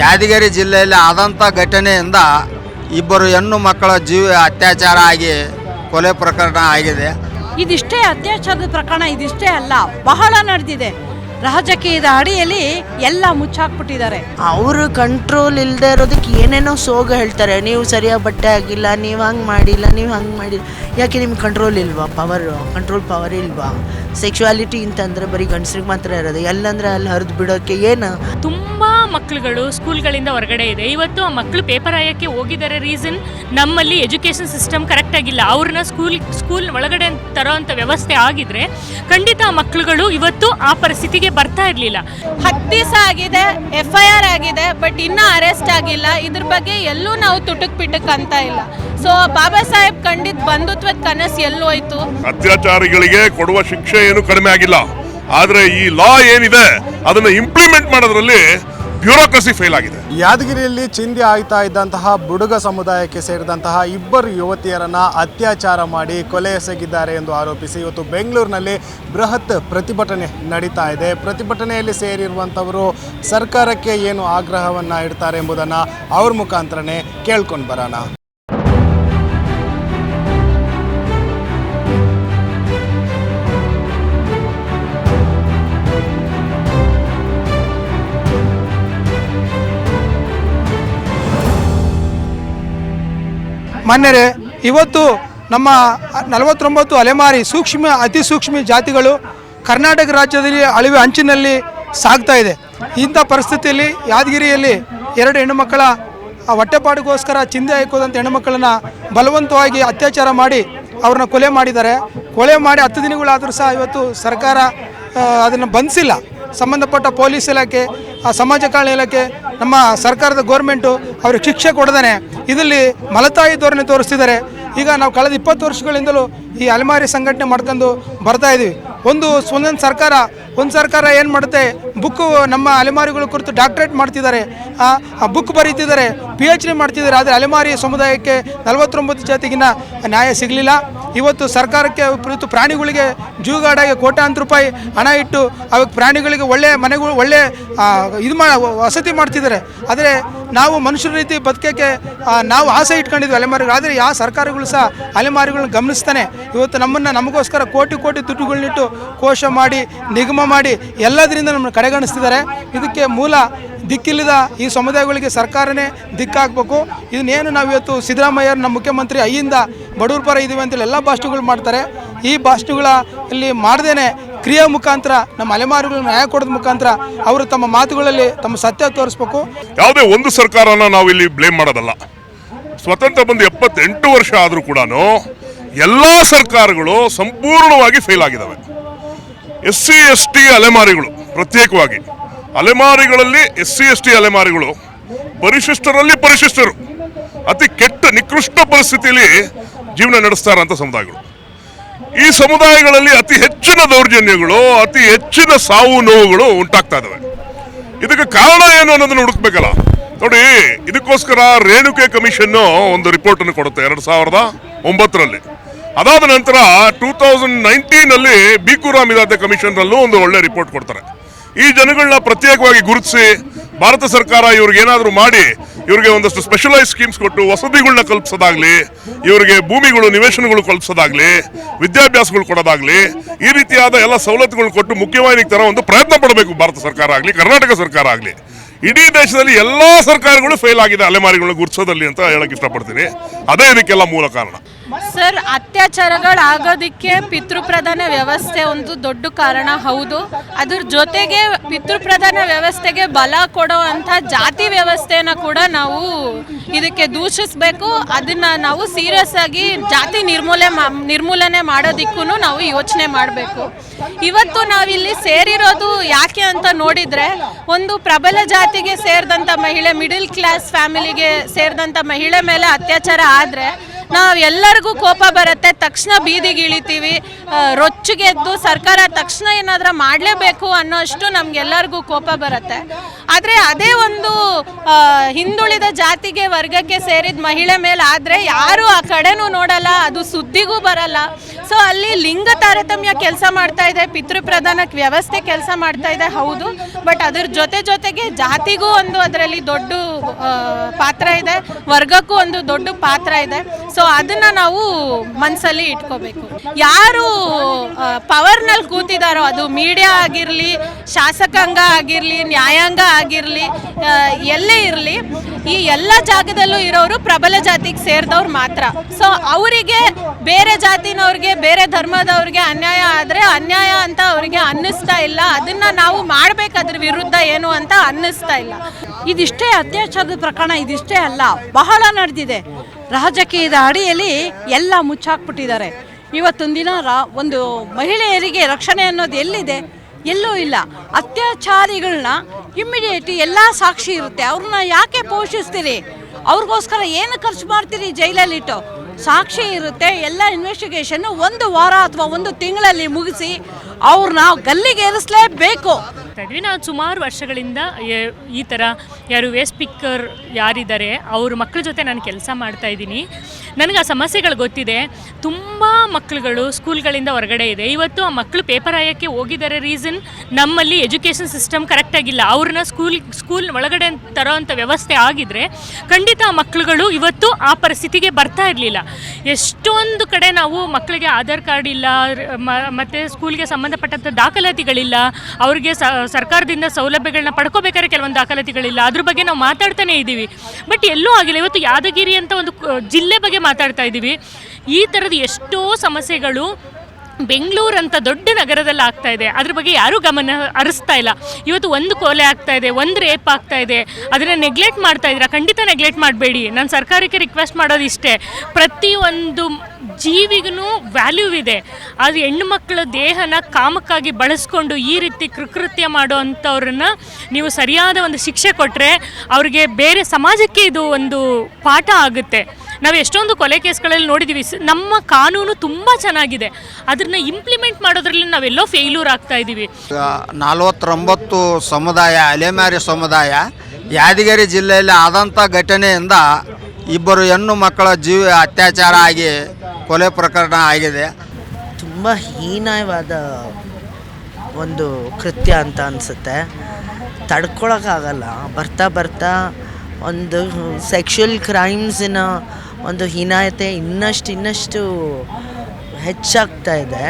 ಯಾದಗಿರಿ ಜಿಲ್ಲೆಯಲ್ಲಿ ಆದಂಥ ಘಟನೆಯಿಂದ ಇಬ್ಬರು ಹೆಣ್ಣು ಮಕ್ಕಳ ಜೀವ ಅತ್ಯಾಚಾರ ಆಗಿ ಕೊಲೆ ಪ್ರಕರಣ ಆಗಿದೆ. ಇದಿಷ್ಟೇ ಅತ್ಯಾಚಾರದ ಪ್ರಕರಣ ಇದಿಷ್ಟೇ ಅಲ್ಲ ಬಹಳ ನಡೆದಿದೆ. ರಾಜಕೀಯದ ಅಡಿಯಲ್ಲಿ ಎಲ್ಲ ಮುಚ್ಚಾಕ್ಬಿಟ್ಟಿದ್ದಾರೆ. ಅವರು ಕಂಟ್ರೋಲ್ ಇಲ್ಲದೆ ಇರೋದಕ್ಕೆ ಏನೇನೋ ಸೋಗ ಹೇಳ್ತಾರೆ. ನೀವು ಸರಿಯಾಗಿ ಬಟ್ಟೆ ಆಗಿಲ್ಲ ನೀವು ಹಂಗೆ ಮಾಡಿಲ್ಲ ನೀವು ಹಂಗೆ ಮಾಡಿಲ್ಲ. ಯಾಕೆ ನಿಮ್ಗೆ ಕಂಟ್ರೋಲ್ ಇಲ್ವಾ? ಪವರ್ ಕಂಟ್ರೋಲ್ ಪವರ್ ಇಲ್ವಾ? ಸೆಕ್ಷುವಾಲಿಟಿ ಅಂತಂದ್ರೆ ಬರೀ ಗಂಡಸ್ರಿಗೆ ಮಾತ್ರ ಇರೋದು. ಎಲ್ಲಂದ್ರೆ ಅಲ್ಲಿ ಹರಿದು ಬಿಡೋಕ್ಕೆ ಏನು? ತುಂಬ ಮಕ್ಕಳುಗಳು ಸ್ಕೂಲ್ಗಳಿಂದ ಹೊರಗಡೆ ಇದೆ. ಇವತ್ತು ಆ ಮಕ್ಕಳು ಪೇಪರ್ ಆಯೋಕ್ಕೆ ಹೋಗಿದ್ದಾರೆ. ರೀಸನ್ ನಮ್ಮಲ್ಲಿ ಎಜುಕೇಷನ್ ಸಿಸ್ಟಮ್ ಕರೆಕ್ಟ್ ಆಗಿಲ್ಲ. ಅವ್ರನ್ನ ಸ್ಕೂಲ್ ಸ್ಕೂಲ್ ಒಳಗಡೆ ತರೋ ಅಂಥ ವ್ಯವಸ್ಥೆ ಆಗಿದ್ರೆ ಖಂಡಿತ ಆ ಮಕ್ಕಳುಗಳು ಇವತ್ತು ಆ ಪರಿಸ್ಥಿತಿಗೆ ಬರ್ತಾ ಇರಲಿಲ್ಲ. ಹತ್ತು ದಿವಸ ಆಗಿದೆ ಎಫ್ ಐ ಆರ್ ಆಗಿದೆ ಬಟ್ ಇನ್ನೂ ಅರೆಸ್ಟ್ ಆಗಿಲ್ಲ. ಇದ್ರ ಬಗ್ಗೆ ಎಲ್ಲೂ ನಾವು ತುಟಕ್ ಪಿಟಕ್ ಅಂತ ಇಲ್ಲ. ಸೊ ಬಾಬಾ ಸಾಹೇಬ್ ಖಂಡಿತ ಬಂಧುತ್ವದ ಕನಸು ಎಲ್ಲೋಯ್ತು ಅತ್ಯಾಚಾರಿಗಳಿಗೆ ಕೊಡುವ ಶಿಕ್ಷೆ ಏನು ಕಡಿಮೆ ಆಗಿಲ್ಲ. ಆದ್ರೆ ಈ ಲಾ ಏನಿದೆ, ಅದನ್ನ ಇಂಪ್ಲಿಮೆಂಟ್ ಮಾಡೋದ್ರಲ್ಲಿ ಬ್ಯೂರೋಕ್ರಸಿ ಫೇಲ್ ಆಗಿದೆ. ಯಾದಗಿರಿಯಲ್ಲಿ ಚಿಂದಿ ಆಯ್ತಾ ಇದ್ದಂತಹ ಬುಡುಗ ಸಮುದಾಯಕ್ಕೆ ಸೇರಿದಂತಹ ಇಬ್ಬರು ಯುವತಿಯರನ್ನ ಅತ್ಯಾಚಾರ ಮಾಡಿ ಕೊಲೆ ಎಸಗಿದ್ದಾರೆ ಎಂದು ಆರೋಪಿಸಿ ಇವತ್ತು ಬೆಂಗಳೂರಿನಲ್ಲಿ ಬೃಹತ್ ಪ್ರತಿಭಟನೆ ನಡೀತಾ ಇದೆ. ಪ್ರತಿಭಟನೆಯಲ್ಲಿ ಸೇರಿರುವಂಥವರು ಸರ್ಕಾರಕ್ಕೆ ಏನು ಆಗ್ರಹವನ್ನ ಇಡ್ತಾರೆ ಎಂಬುದನ್ನ ಅವ್ರ ಮುಖಾಂತರನೇ ಕೇಳ್ಕೊಂಡು ಬರೋಣ. ಮಾನ್ಯರೇ, ಇವತ್ತು ನಮ್ಮ ನಲವತ್ತೊಂಬತ್ತು ಅಲೆಮಾರಿ ಸೂಕ್ಷ್ಮ, ಅತಿ ಸೂಕ್ಷ್ಮ ಜಾತಿಗಳು ಕರ್ನಾಟಕ ರಾಜ್ಯದಲ್ಲಿ ಅಳಿವೆ ಅಂಚಿನಲ್ಲಿ ಸಾಗ್ತಾ ಇದೆ. ಇಂಥ ಪರಿಸ್ಥಿತಿಯಲ್ಲಿ ಯಾದಗಿರಿಯಲ್ಲಿ ಎರಡು ಹೆಣ್ಣುಮಕ್ಕಳ ಹೊಟ್ಟೆಪಾಡಿಗೋಸ್ಕರ ಚಿಂದೆ ಹಾಕೋದಂಥ ಹೆಣ್ಣುಮಕ್ಕಳನ್ನು ಬಲವಂತವಾಗಿ ಅತ್ಯಾಚಾರ ಮಾಡಿ ಅವ್ರನ್ನ ಕೊಲೆ ಮಾಡಿದ್ದಾರೆ. ಕೊಲೆ ಮಾಡಿ ಹತ್ತು ದಿನಗಳಾದರೂ ಸಹ ಇವತ್ತು ಸರ್ಕಾರ ಅದನ್ನು ಬಂಧಿಸಿಲ್ಲ ಸಂಬಂಧಪಟ್ಟ ಪೊಲೀಸ್ ಇಲಾಖೆ ಆ ಸಮಾಜ ಇಲಾಖೆ, ನಮ್ಮ ಸರ್ಕಾರದ ಗೋರ್ಮೆಂಟು ಅವ್ರಿಗೆ ಶಿಕ್ಷೆ ಕೊಡದನೆ. ಇದರಲ್ಲಿ ಮಲತಾಯಿ ಧೋರಣೆ ತೋರಿಸ್ತಿದ್ದಾರೆ. ಈಗ ನಾವು ಕಳೆದ ಇಪ್ಪತ್ತು ವರ್ಷಗಳಿಂದಲೂ ಈ ಅಲೆಮಾರಿ ಸಂಘಟನೆ ಮಾಡ್ಕೊಂಡು ಬರ್ತಾ ಇದ್ದೀವಿ ಒಂದು ಒಂದೊಂದು ಸರ್ಕಾರ, ಒಂದು ಸರ್ಕಾರ ಏನು ಮಾಡುತ್ತೆ? ಬುಕ್ಕು ನಮ್ಮ ಅಲೆಮಾರಿಗಳ ಕುರಿತು ಡಾಕ್ಟ್ರೇಟ್ ಮಾಡ್ತಿದ್ದಾರೆ. ಆ ಬುಕ್ ಬರೀತಿದ್ದಾರೆ ಪಿ ಎಚ್ ಡಿ ಮಾಡ್ತಿದ್ದಾರೆ. ಆದರೆ ಅಲೆಮಾರಿ ಸಮುದಾಯಕ್ಕೆ ನಲವತ್ತೊಂಬತ್ತು ಜಾತಿಗಿನ ನ್ಯಾಯ ಸಿಗಲಿಲ್ಲ. ಇವತ್ತು ಸರ್ಕಾರಕ್ಕೆ ಇವತ್ತು ಪ್ರಾಣಿಗಳಿಗೆ ಜೂಗಾಡಾಗಿ ಕೋಟ್ಯಾಂತರ ರೂಪಾಯಿ ಹಣ ಇಟ್ಟು ಅವಕ್ಕೆ ಪ್ರಾಣಿಗಳಿಗೆ ಒಳ್ಳೆಯ ಮನೆಗಳು ಒಳ್ಳೆ ಆ, ಇದು ಮಾ ವಸತಿ ಮಾಡ್ತಿದ್ದಾರೆ. ಆದರೆ ನಾವು ಮನುಷ್ಯರ ರೀತಿ ಬದುಕೋಕ್ಕೆ ನಾವು ಆಸೆ ಇಟ್ಕೊಂಡಿದ್ವಿ ಅಲೆಮಾರಿಗಳು. ಆದರೆ ಯಾವ ಸರ್ಕಾರಗಳು ಸಹ ಅಲೆಮಾರಿಗಳನ್ನ ಗಮನಿಸ್ತಾನೆ. ಇವತ್ತು ನಮ್ಮನ್ನು ನಮಗೋಸ್ಕರ ಕೋಟಿ ಕೋಟಿ ದುಡ್ಡುಗಳನ್ನಿಟ್ಟು ಕೋಶ ಮಾಡಿ ನಿಗಮ ಮಾಡಿ ಎಲ್ಲದರಿಂದ ನಮ್ಮನ್ನು ಕಡೆಗಣಿಸ್ತಿದ್ದಾರೆ. ಇದಕ್ಕೆ ಮೂಲ ದಿಕ್ಕಿಲ್ಲದ ಈ ಸಮುದಾಯಗಳಿಗೆ ಸರ್ಕಾರನೇ ದಿಕ್ಕಾಗಬೇಕು. ಇದನ್ನೇನು ನಾವು ಇವತ್ತು ನಮ್ಮ ಮುಖ್ಯಮಂತ್ರಿ ಅಯ್ಯಿಂದ ಬಡವ್ರ ಪರ ಇದ್ದೀವಿ ಅಂತೇಳಿ ಎಲ್ಲ ಭಾಷಣಗಳು ಮಾಡ್ತಾರೆ. ಈ ಭಾಷಣಗಳ ಇಲ್ಲಿ ಮಾಡ್ದೇನೆ ಕ್ರಿಯೆ ಮುಖಾಂತರ, ನಮ್ಮ ಅಲೆಮಾರಿಗಳಿಗೆ ನ್ಯಾಯ ಕೊಡೋದ ಮುಖಾಂತರ ಅವರು ತಮ್ಮ ಮಾತುಗಳಲ್ಲಿ ತಮ್ಮ ಸತ್ಯ ತೋರಿಸ್ಬೇಕು. ಯಾವುದೇ ಒಂದು ಸರ್ಕಾರನ ನಾವು ಇಲ್ಲಿ ಬ್ಲೇಮ್ ಮಾಡೋದಲ್ಲ. ಸ್ವತಂತ್ರ ಬಂದು ಎಪ್ಪತ್ತೆಂಟು ವರ್ಷ ಆದರೂ ಕೂಡ ಎಲ್ಲ ಸರ್ಕಾರಗಳು ಸಂಪೂರ್ಣವಾಗಿ ಫೇಲ್ ಆಗಿದ್ದಾವೆ ಎಸ್ ಸಿ ಎಸ್ ಟಿ ಅಲೆಮಾರಿಗಳು ಪ್ರತ್ಯೇಕವಾಗಿ. ಅಲೆಮಾರಿಗಳಲ್ಲಿ ಎಸ್ ಸಿ, ಎಸ್ ಟಿ ಅಲೆಮಾರಿಗಳು, ಪರಿಶಿಷ್ಟರಲ್ಲಿ ಪರಿಶಿಷ್ಟರು. ಅತಿ ಕೆಟ್ಟ, ನಿಕೃಷ್ಟ ಪರಿಸ್ಥಿತಿಯಲ್ಲಿ ಜೀವನ ನಡೆಸ್ತಾರಂತ ಸಮುದಾಯಗಳು. ಈ ಸಮುದಾಯಗಳಲ್ಲಿ ಅತಿ ಹೆಚ್ಚಿನ ದೌರ್ಜನ್ಯಗಳು, ಅತಿ ಹೆಚ್ಚಿನ ಸಾವು ನೋವುಗಳು ಉಂಟಾಗ್ತಾ ಇದಾವೆ. ಇದಕ್ಕೆ ಕಾರಣ ಏನು ಅನ್ನೋದನ್ನು ಹುಡುಕ್ಬೇಕಲ್ಲ. ನೋಡಿ, ಇದಕ್ಕೋಸ್ಕರ ರೇಣುಕೆ ಕಮಿಷನ್ ಒಂದು ರಿಪೋರ್ಟ್ ಅನ್ನು ಕೊಡುತ್ತೆ ಎರಡು ಸಾವಿರದ ಒಂಬತ್ತರಲ್ಲಿ. ಅದಾದ ನಂತರ ಟೂ ತೌಸಂಡ್ ನೈನ್ಟೀನಲ್ಲಿ ಅಲ್ಲಿ ಬಿಕುರಾಮ್ ಇದಾದ ಕಮಿಷನ್ ಅಲ್ಲೂ ಒಂದು ಒಳ್ಳೆ ರಿಪೋರ್ಟ್ ಕೊಡ್ತಾರೆ. ಈ ಜನಗಳನ್ನ ಪ್ರತ್ಯೇಕವಾಗಿ ಗುರುತಿಸಿ ಭಾರತ ಸರ್ಕಾರ ಇವ್ರಿಗೆ ಏನಾದರೂ ಮಾಡಿ ಇವ್ರಿಗೆ ಒಂದಷ್ಟು ಸ್ಪೆಷಲೈಸ್ ಸ್ಕೀಮ್ಸ್ ಕೊಟ್ಟು ವಸತಿಗಳನ್ನ ಕಲ್ಪಿಸೋದಾಗ್ಲಿ, ಇವರಿಗೆ ಭೂಮಿಗಳು, ನಿವೇಶನಗಳು ಕಲ್ಪಿಸೋದಾಗ್ಲಿ, ವಿದ್ಯಾಭ್ಯಾಸಗಳು ಕೊಡೋದಾಗ್ಲಿ, ಈ ರೀತಿಯಾದ ಎಲ್ಲ ಸವಲತ್ತುಗಳು ಕೊಟ್ಟು ಮುಖ್ಯವಾಹಿನಿಗೆ ತರ ಒಂದು ಪ್ರಯತ್ನ ಪಡಬೇಕು ಭಾರತ ಸರ್ಕಾರ ಆಗಲಿ, ಕರ್ನಾಟಕ ಸರ್ಕಾರ ಆಗಲಿ. ಇಡೀ ದೇಶದಲ್ಲಿ ಎಲ್ಲಾ ಸರ್ಕಾರಗಳು ಫೇಲ್ ಆಗಿದೆ, ಅಲೆಮಾರಿಗಳನ್ನ ಗುರ್ಸೋದಲ್ಲಿ ಅಂತ ಹೇಳಕ್ ಇಷ್ಟಪಡ್ತೀನಿ. ಅದೇ ಇದಕ್ಕೆಲ್ಲ ಮೂಲ ಕಾರಣ. ಸರ್ ಅತ್ಯಾಚಾರಗಳಾಗೋದಕ್ಕೆ ಪಿತೃಪ್ರಧಾನ ವ್ಯವಸ್ಥೆ ಒಂದು ದೊಡ್ಡ ಕಾರಣ, ಹೌದು. ಅದ್ರ ಜೊತೆಗೆ ಪಿತೃಪ್ರಧಾನ ವ್ಯವಸ್ಥೆಗೆ ಬಲ ಕೊಡೋ ಅಂಥ ಜಾತಿ ವ್ಯವಸ್ಥೆನ ಕೂಡ ನಾವು ಇದಕ್ಕೆ ದೂಷಿಸ್ಬೇಕು. ಅದನ್ನ ನಾವು ಸೀರಿಯಸ್ ಆಗಿ ಜಾತಿ ನಿರ್ಮೂಲೆ ನಿರ್ಮೂಲನೆ ಮಾಡೋದಿಕ್ಕೂ ನಾವು ಯೋಚನೆ ಮಾಡಬೇಕು. ಇವತ್ತು ನಾವಿಲ್ಲಿ ಸೇರಿರೋದು ಯಾಕೆ ಅಂತ ನೋಡಿದ್ರೆ, ಒಂದು ಪ್ರಬಲ ಜಾತಿಗೆ ಸೇರಿದಂಥ ಮಹಿಳೆ ಮಿಡಿಲ್ ಕ್ಲಾಸ್ ಫ್ಯಾಮಿಲಿಗೆ ಸೇರಿದಂಥ ಮಹಿಳೆ ಮೇಲೆ ಅತ್ಯಾಚಾರ ಆದರೆ ನಾವು ಎಲ್ಲರಿಗೂ ಕೋಪ ಬರುತ್ತೆ, ತಕ್ಷಣ ಬೀದಿಗೆ ಇಳಿತೀವಿ ರೊಚ್ಚಿಗೆದ್ದು ಸರ್ಕಾರ ತಕ್ಷಣ ಏನಾದರೂ ಮಾಡಲೇಬೇಕು ಅನ್ನೋಷ್ಟು ನಮಗೆಲ್ಲರಿಗೂ ಕೋಪ ಬರುತ್ತೆ. ಆದರೆ ಅದೇ ಒಂದು ಹಿಂದುಳಿದ ಜಾತಿಗೆ ವರ್ಗಕ್ಕೆ ಸೇರಿದ ಮಹಿಳೆ ಮೇಲೆ ಆದರೆ ಯಾರೂ ಆ ಕಡೆನೂ ನೋಡಲ್ಲ, ಅದು ಸುದ್ದಿಗೂ ಬರಲ್ಲ. ಸೊ ಅಲ್ಲಿ ಲಿಂಗ ತಾರತಮ್ಯ ಕೆಲಸ ಮಾಡ್ತಾ ಇದೆ ಪಿತೃಪ್ರಧಾನಕ್ಕೆ ವ್ಯವಸ್ಥೆ ಕೆಲಸ ಮಾಡ್ತಾ ಇದೆ, ಹೌದು. ಬಟ್ ಅದ್ರ ಜೊತೆ ಜೊತೆಗೆ ಜಾತಿಗೂ ಒಂದು ಅದರಲ್ಲಿ ದೊಡ್ಡ ಪಾತ್ರ ಇದೆ, ವರ್ಗಕ್ಕೂ ಒಂದು ದೊಡ್ಡ ಪಾತ್ರ ಇದೆ. ಸೊ ಅದನ್ನ ನಾವು ಮನಸ್ಸಲ್ಲಿ ಇಟ್ಕೋಬೇಕು. ಯಾರು ಪವರ್ನಲ್ಲಿ ಕೂತಿದಾರೋ ಅದು ಮೀಡಿಯಾ ಆಗಿರಲಿ, ಶಾಸಕಾಂಗ ಆಗಿರಲಿ, ನ್ಯಾಯಾಂಗ ಆಗಿರಲಿ ಎಲ್ಲೇ ಇರಲಿ, ಈ ಎಲ್ಲ ಜಾಗದಲ್ಲೂ ಇರೋರು ಪ್ರಬಲ ಜಾತಿಗೆ ಸೇರಿದವ್ರು ಮಾತ್ರ. ಸೊ ಅವರಿಗೆ ಬೇರೆ ಜಾತಿನವ್ರಿಗೆ, ಬೇರೆ ಧರ್ಮದವ್ರಿಗೆ ಅನ್ಯಾಯ ಆದರೆ ಅನ್ಯಾಯ ಅಂತ ಅವರಿಗೆ ಅನ್ನಿಸ್ತಾ ಇಲ್ಲ. ಅದನ್ನ ನಾವು ಮಾಡ್ಬೇಕು ವಿರುದ್ಧ ಏನು ಅಂತ ಅನ್ನಿಸ್ತಾ ಇಲ್ಲ. ಇದಿಷ್ಟೇ ಅತ್ಯಾಚಾರದ ಪ್ರಕರಣ, ಇದಿಷ್ಟೇ ಅಲ್ಲ, ಬಹಳ ನಡೆದಿದೆ. ರಾಜಕೀಯದ ಅಡಿಯಲ್ಲಿ ಎಲ್ಲ ಮುಚ್ಚಾಕ್ಬಿಟ್ಟಿದ್ದಾರೆ. ಇವತ್ತೊಂದು ದಿನ ರಾ, ಒಂದು ಮಹಿಳೆಯರಿಗೆ ರಕ್ಷಣೆ ಅನ್ನೋದು ಎಲ್ಲಿದೆ? ಎಲ್ಲೂ ಇಲ್ಲ. ಅತ್ಯಾಚಾರಿಗಳನ್ನ ಇಮ್ಮಿಡಿಯೇಟ್ ಎಲ್ಲ ಸಾಕ್ಷಿ ಇರುತ್ತೆ. ಅವ್ರನ್ನ ಯಾಕೆ ಪೋಷಿಸ್ತೀರಿ? ಅವ್ರಿಗೋಸ್ಕರ ಏನು ಖರ್ಚು ಮಾಡ್ತೀರಿ ಜೈಲಲ್ಲಿಟ್ಟು ಸಾಕ್ಷಿ ಇರುತ್ತೆ ಎಲ್ಲ ಇನ್ವೆಸ್ಟಿಗೇಷನ್ನು ಒಂದು ವಾರ ಅಥವಾ ಒಂದು ತಿಂಗಳಲ್ಲಿ ಮುಗಿಸಿ ಅವ್ರನ್ನ ಗಲ್ಲಿಗೆ ಮಾಡ್ತಾ ಇದ್ವಿ. ನಾವು ಸುಮಾರು ವರ್ಷಗಳಿಂದ ಈ ಥರ ಯಾರು ವೇಸ್ಟ್ ಪಿಕ್ಕರ್ ಯಾರಿದ್ದಾರೆ, ಅವ್ರ ಮಕ್ಕಳ ಜೊತೆ ನಾನು ಕೆಲಸ ಮಾಡ್ತಾ ಇದ್ದೀನಿ. ನನಗೆ ಆ ಸಮಸ್ಯೆಗಳು ಗೊತ್ತಿದೆ. ತುಂಬ ಮಕ್ಕಳುಗಳು ಸ್ಕೂಲ್ಗಳಿಂದ ಹೊರಗಡೆ ಇದೆ. ಇವತ್ತು ಆ ಮಕ್ಕಳು ಪೇಪರ್ ಆಯೋಕ್ಕೆ ಹೋಗಿದ್ದಾರೆ ರೀಸನ್ ನಮ್ಮಲ್ಲಿ ಎಜುಕೇಷನ್ ಸಿಸ್ಟಮ್ ಕರೆಕ್ಟಾಗಿಲ್ಲ ಅವ್ರನ್ನ ಸ್ಕೂಲ್ ಸ್ಕೂಲ್ ಒಳಗಡೆ ತರೋವಂಥ ವ್ಯವಸ್ಥೆ ಆಗಿದ್ರೆ ಖಂಡಿತ ಆ ಮಕ್ಕಳುಗಳು ಇವತ್ತು ಆ ಪರಿಸ್ಥಿತಿಗೆ ಬರ್ತಾ ಇರಲಿಲ್ಲ. ಎಷ್ಟೊಂದು ಕಡೆ ನಾವು ಮಕ್ಕಳಿಗೆ ಆಧಾರ್ ಕಾರ್ಡ್ ಇಲ್ಲ ಮತ್ತು ಸ್ಕೂಲ್ಗೆ ಸಂಬಂಧಪಟ್ಟಂಥ ದಾಖಲಾತಿಗಳಿಲ್ಲ. ಅವ್ರಿಗೆ ಸರ್ಕಾರದಿಂದ ಸೌಲಭ್ಯಗಳನ್ನ ಪಡ್ಕೋಬೇಕಾದ್ರೆ ಕೆಲವೊಂದು ದಾಖಲಾತಿಗಳಿಲ್ಲ. ಅದ್ರ ಬಗ್ಗೆ ನಾವು ಮಾತಾಡ್ತಾನೆ ಇದ್ದೀವಿ. ಬಟ್ ಎಲ್ಲೂ ಆಗಿಲ್ಲ. ಇವತ್ತು ಯಾದಗಿರಿ ಅಂತ ಒಂದು ಜಿಲ್ಲೆ ಬಗ್ಗೆ ಮಾತಾಡ್ತಾ ಇದ್ದೀವಿ. ಈ ಥರದ ಎಷ್ಟೋ ಸಮಸ್ಯೆಗಳು ಬೆಂಗಳೂರು ಅಂತ ದೊಡ್ಡ ನಗರದಲ್ಲಿ ಆಗ್ತಾ ಇದೆ. ಅದ್ರ ಬಗ್ಗೆ ಯಾರೂ ಗಮನ ಹರಿಸ್ತಾ ಇಲ್ಲ. ಇವತ್ತು ಒಂದು ಕೊಲೆ ಆಗ್ತಾ ಇದೆ, ಒಂದು ರೇಪ್ ಆಗ್ತಾ ಇದೆ. ಅದನ್ನ ನೆಗ್ಲೆಕ್ಟ್ ಮಾಡ್ತಾ ಇದ್ದೀರಾ? ಖಂಡಿತ ನೆಗ್ಲೆಕ್ಟ್ ಮಾಡಬೇಡಿ. ನಾನು ಸರ್ಕಾರಕ್ಕೆ ರಿಕ್ವೆಸ್ಟ್ ಮಾಡೋದು ಇಷ್ಟೇ. ಪ್ರತಿಯೊಂದು ಜೀವಿಗೂ ವ್ಯಾಲ್ಯೂ ಇದೆ. ಅದು ಹೆಣ್ಣು ಮಕ್ಕಳ ದೇಹನ ಕಾಮಕ್ಕಾಗಿ ಬಳಸ್ಕೊಂಡು ಈ ರೀತಿ ಕೃಕೃತ್ಯ ಮಾಡೋ ಅಂಥವ್ರನ್ನ ನೀವು ಸರಿಯಾದ ಒಂದು ಶಿಕ್ಷೆ ಕೊಟ್ಟರೆ ಅವ್ರಿಗೆ ಬೇರೆ ಸಮಾಜಕ್ಕೆ ಇದು ಒಂದು ಪಾಠ ಆಗುತ್ತೆ. ನಾವು ಎಷ್ಟೊಂದು ಕೊಲೆ ಕೇಸ್ಗಳಲ್ಲಿ ನೋಡಿದ್ದೀವಿ ನಮ್ಮ ಕಾನೂನು ತುಂಬ ಚೆನ್ನಾಗಿದೆ. ಅದನ್ನ ಇಂಪ್ಲಿಮೆಂಟ್ ಮಾಡೋದ್ರಲ್ಲಿ ನಾವೆಲ್ಲೋ ಫೇಲ್ಯೂರ್ ಆಗ್ತಾ ಇದ್ದೀವಿ ನಲವತ್ತೊಂಬತ್ತು ಸಮುದಾಯ ಅಲೆಮಾರಿ ಸಮುದಾಯ ಯಾದಗಿರಿ ಜಿಲ್ಲೆಯಲ್ಲಿ ಆದಂಥ ಘಟನೆಯಿಂದ ಇಬ್ಬರು ಹೆಣ್ಣು ಮಕ್ಕಳ ಜೀವ ಅತ್ಯಾಚಾರ ಆಗಿ ಕೊಲೆ ಪ್ರಕರಣ ಆಗಿದೆ. ತುಂಬ ಹೀನವಾದ ಒಂದು ಕೃತ್ಯ ಅಂತ ಅನಿಸುತ್ತೆ. ತಡ್ಕೊಳಕ್ಕಾಗಲ್ಲ. ಬರ್ತಾ ಬರ್ತಾ ಒಂದು ಸೆಕ್ಷುಯಲ್ ಕ್ರೈಮ್ಸಿನ ಒಂದು ಹೀನಾಯತೆ ಇನ್ನಷ್ಟು ಇನ್ನಷ್ಟು ಹೆಚ್ಚಾಗ್ತಾ ಇದೆ.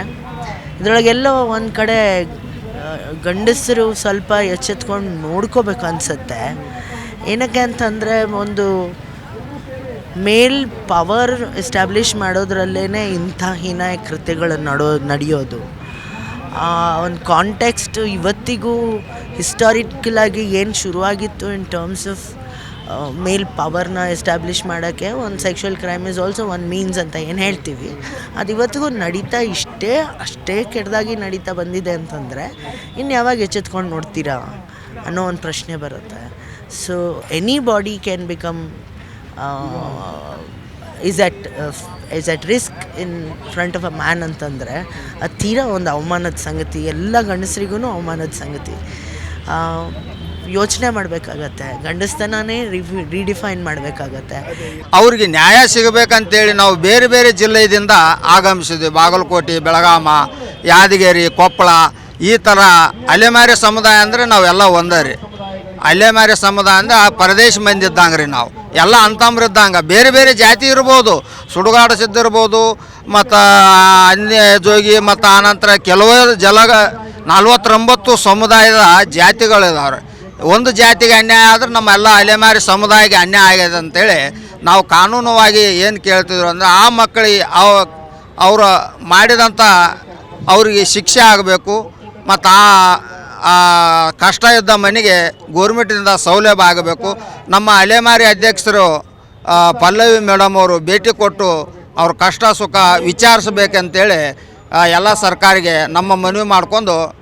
ಇದರೊಳಗೆಲ್ಲೋ ಒಂದು ಕಡೆ ಗಂಡಸರು ಸ್ವಲ್ಪ ಎಚ್ಚೆತ್ಕೊಂಡು ನೋಡ್ಕೋಬೇಕು ಅನಿಸುತ್ತೆ. ಏನಕ್ಕೆ ಅಂತಂದರೆ ಒಂದು ಮೇಲ್ ಪವರ್ ಎಸ್ಟಾಬ್ಲಿಷ್ ಮಾಡೋದ್ರಲ್ಲೇ ಇಂಥ ಹೀನಾಯ ಕೃತ್ಯಗಳು ನಡೋ, ನಡೆಯೋದು. ಒಂದು ಕಾಂಟೆಕ್ಸ್ಟ್ ಇವತ್ತಿಗೂ ಹಿಸ್ಟಾರಿಕಲ್ ಆಗಿ ಏನು ಶುರುವಾಗಿತ್ತು ಇನ್ ಟರ್ಮ್ಸ್ ಆಫ್ ಮೇಲ್ ಪವರ್ನ ಎಸ್ಟಾಬ್ಲಿಷ್ ಮಾಡೋಕ್ಕೆ ಒಂದು sexual crime is also one means ಅಂತ ಏನು ಹೇಳ್ತೀವಿ. ಅದು ಇವತ್ತಿಗೂ ನಡೀತಾ ಇಷ್ಟೇ, ಅಷ್ಟೇ ಕೆಟ್ಟದಾಗಿ ನಡೀತಾ ಬಂದಿದೆ ಅಂತಂದರೆ ಇನ್ನು ಯಾವಾಗ ಎಚ್ಚೆತ್ಕೊಂಡು ನೋಡ್ತೀರಾ ಅನ್ನೋ ಒಂದು ಪ್ರಶ್ನೆ ಬರುತ್ತೆ. So anybody can become is at is at risk in front of a man ಅಂತಂದರೆ ಅದು ತೀರಾ ಒಂದು ಅವಮಾನದ ಸಂಗತಿ, ಎಲ್ಲ ಗಂಡಸರಿಗೂ ಅವಮಾನದ ಸಂಗತಿ. ಯೋಚನೆ ಮಾಡಬೇಕಾಗತ್ತೆ ಗಂಡಸ್ತನೇ ರಿವಿ, ರೀಡಿಫೈನ್ ಮಾಡಬೇಕಾಗತ್ತೆ. ಅವ್ರಿಗೆ ನ್ಯಾಯ ಸಿಗಬೇಕಂತೇಳಿ ನಾವು ಬೇರೆ ಬೇರೆ ಜಿಲ್ಲೆಯಿಂದ ಆಗಮಿಸಿದ್ವಿ. ಬಾಗಲಕೋಟೆ, ಬೆಳಗಾಮ, ಯಾದಗಿರಿ, ಕೊಪ್ಪಳ, ಈ ಥರ ಅಲೆಮಾರಿ ಸಮುದಾಯ ಅಂದರೆ ನಾವೆಲ್ಲ ಒಂದೇ ರೀ. ಅಲೆಮಾರಿ ಸಮುದಾಯ ಅಂದರೆ ಆ ಪರದೇಶ ಮಂದಿ ಇದ್ದಂಗೆ ರೀ ನಾವು. ಎಲ್ಲ ಅಂತಂಬ್ರಿದ್ದಂಗೆ ಬೇರೆ ಬೇರೆ ಜಾತಿ ಇರ್ಬೋದು. ಸುಡುಗಾಡ ಸಿದ್ದಿರ್ಬೋದು ಮತ್ತು ಅನ್ಯ ಜೋಗಿ ಮತ್ತು ಆನಂತರ ಕೆಲವು ಜಲಗ, ನಲ್ವತ್ತೊಂಬತ್ತು ಸಮುದಾಯದ ಜಾತಿಗಳಿದಾವೆ ಒಂದು ಜಾತಿಗೆ ಅನ್ಯಾಯ ಆದ್ರೆ ನಮ್ಮ ಎಲ್ಲ ಅಲೆಮಾರಿ ಸಮುದಾಯಕ್ಕೆ ಅನ್ಯಾಯ ಆಗ್ಯದ ಅಂತೇಳಿ ನಾವು ಕಾನೂನುವಾಗಿ ಏನು ಕೇಳ್ತಿದ್ರು ಅಂದರೆ ಆ ಮಕ್ಕಳಿಗೆ ಅವ ಅವರು ಮಾಡಿದಂಥ ಅವರಿಗೆ ಶಿಕ್ಷೆ ಆಗಬೇಕು ಮತ್ತು ಆ ಕಷ್ಟ ಇದ್ದ ಮನೆಗೆ ಗೋರ್ಮೆಂಟಿಂದ ಸೌಲಭ್ಯ ಆಗಬೇಕು. ನಮ್ಮ ಅಲೆಮಾರಿ ಅಧ್ಯಕ್ಷರು ಪಲ್ಲವಿ ಮೇಡಮ್ ಅವರು ಭೇಟಿ ಕೊಟ್ಟು ಅವ್ರ ಕಷ್ಟ ಸುಖ ವಿಚಾರಿಸ್ಬೇಕಂತೇಳಿ ಎಲ್ಲ ಸರ್ಕಾರಿಗೆ ನಮ್ಮ ಮನವಿ ಮಾಡ್ಕೊಂಡು